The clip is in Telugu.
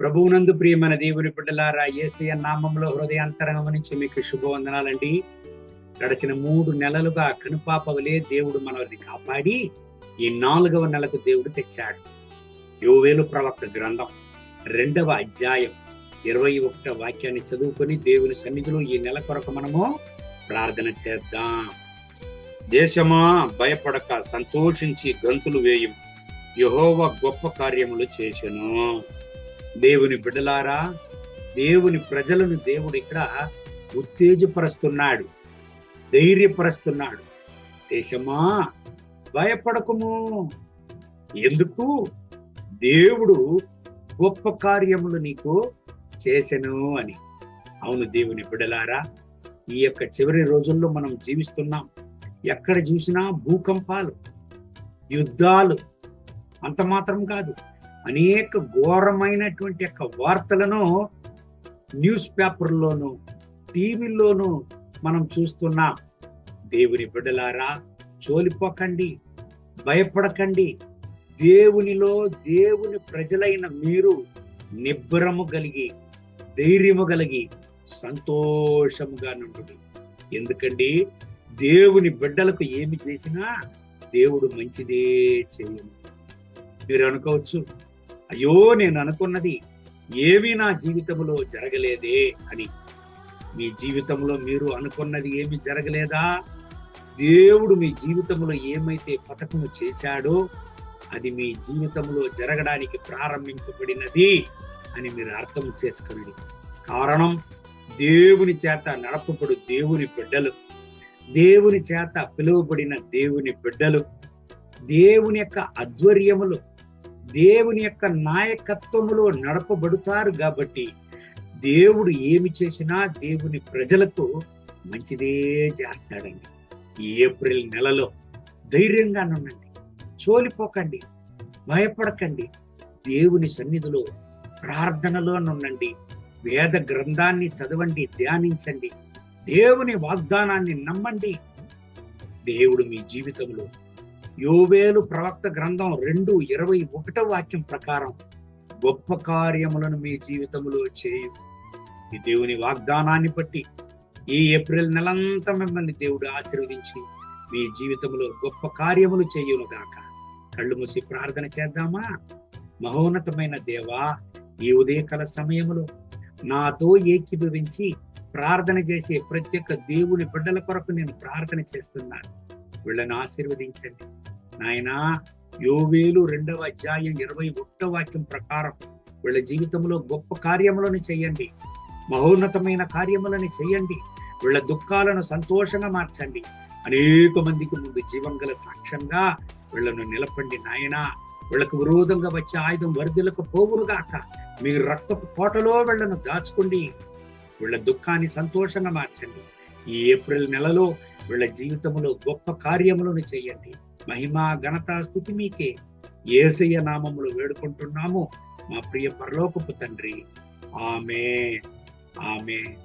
ప్రభువునందు ప్రియమైన దేవుని బిడ్డలారా ఏసయ నామంలో హృదయాంతరంగం నుంచి మీకు శుభవందనాలండి. గడిచిన మూడు నెలలుగా కనుపాపవలే దేవుడు మనల్ని కాపాడి ఈ నాలుగవ నెలకు దేవుడు తెచ్చాడు. యోవేలు ప్రవక్త గ్రంథం రెండవ అధ్యాయం ఇరవై ఒకటో వాక్యాన్ని చదువుకొని దేవుని సన్నిధిలో ఈ నెల కొరకు మనము ప్రార్థన చేద్దాం. దేశమా భయపడక సంతోషించి గంతులు వేయం యహోవ గొప్ప కార్యములు చేసెను. దేవుని బిడ్డలారా దేవుని ప్రజలను దేవుడు ఇక్కడ ఉత్తేజపరుస్తున్నాడు ధైర్యపరుస్తున్నాడు. దేశమా భయపడకుము. ఎందుకు? దేవుడు గొప్ప కార్యములు నీకు చేసెను అని. అవును దేవుని బిడలారా ఈ యొక్క చివరి రోజుల్లో మనం జీవిస్తున్నాం. ఎక్కడ చూసినా భూకంపాలు యుద్ధాలు అంత మాత్రం కాదు. అనేక ఘోరమైనటువంటి యొక్క వార్తలను న్యూస్ పేపర్లోను టీవీల్లోనూ మనం చూస్తున్నాం. దేవుని బిడ్డలారా చోలిపోకండి భయపడకండి. దేవునిలో దేవుని ప్రజలైన మీరు నిబ్బరము కలిగి ధైర్యము కలిగి సంతోషముగా నుండు ఎందుకండి? దేవుని బిడ్డలకు ఏమి చేసినా దేవుడు మంచిదే చేయను. మీరు అనుకోవచ్చు అయ్యో నేను అనుకున్నది ఏమీ నా జీవితంలో జరగలేదే అని. మీ జీవితంలో మీరు అనుకున్నది ఏమి జరగలేదా? దేవుడు మీ జీవితంలో ఏమైతే పథకము చేశాడో అది మీ జీవితంలో జరగడానికి ప్రారంభింపబడినది అని మీరు అర్థం చేసుకోండి. కారణం దేవుని చేత నడపబడు దేవుని బిడ్డలు. దేవుని చేత పిలువబడిన దేవుని బిడ్డలు. దేవుని యొక్క ఆధ్వర్యములు దేవుని యొక్క నాయకత్వములో నడపబడుతారు కాబట్టి దేవుడు ఏమి చేసినా దేవుని ప్రజలకు మంచిదే చేస్తాడండి. ఈ ఏప్రిల్ నెలలో ధైర్యంగా ఉండండి చోలిపోకండి. భయపడకండి. దేవుని సన్నిధిలో ప్రార్థనలో నుండండి. వేద గ్రంథాన్ని చదవండి ధ్యానించండి. దేవుని వాగ్దానాన్ని నమ్మండి. దేవుడు మీ జీవితంలో యోవేలు ప్రవక్త గ్రంథం రెండు ఇరవై ఒకటో వాక్యం ప్రకారం గొప్ప కార్యములను మీ జీవితంలో చేయు. ఈ దేవుని వాగ్దానాన్ని బట్టి ఈ ఏప్రిల్ నెలంతా మిమ్మల్ని దేవుడు ఆశీర్వదించి మీ జీవితంలో గొప్ప కార్యములు చేయును గాక. కళ్ళు మూసి ప్రార్థన చేద్దామా? మహోన్నతమైన దేవా ఈ ఉదయకాల సమయములో నాతో ఏకీభవించి ప్రార్థన చేసే ప్రతి ఒక్క దేవుని బిడ్డల కొరకు నేను ప్రార్థన చేస్తున్నాను. వీళ్ళని ఆశీర్వదించండి. నాయనా యోవేలు రెండవ అధ్యాయం ఇరవై ఒకటో వాక్యం ప్రకారం వీళ్ళ జీవితంలో గొప్ప కార్యములను చేయండి. మహోన్నతమైన కార్యములను చేయండి. వీళ్ళ దుఃఖాలను సంతోషంగా మార్చండి. అనేక మందికి ముందు జీవం గల సాక్ష్యంగా వీళ్ళను నిలపండి నాయనా. వీళ్ళకు విరోధంగా వచ్చే ఆయుధం వరదలకు పోవురుగాక మీ రక్తపు కోటలో వీళ్ళను దాచుకోండి. వీళ్ళ దుఃఖాన్ని సంతోషంగా మార్చండి. ఈ ఏప్రిల్ నెలలో వీళ్ళ జీవితంలో గొప్ప కార్యములను చేయండి. మహిమ ఘనత స్థుతి మీకే. ఏసయ్య నామములు వేడుకుంటున్నాము. మా ప్రియ పరలోకపు తండ్రి. ఆమె ఆమె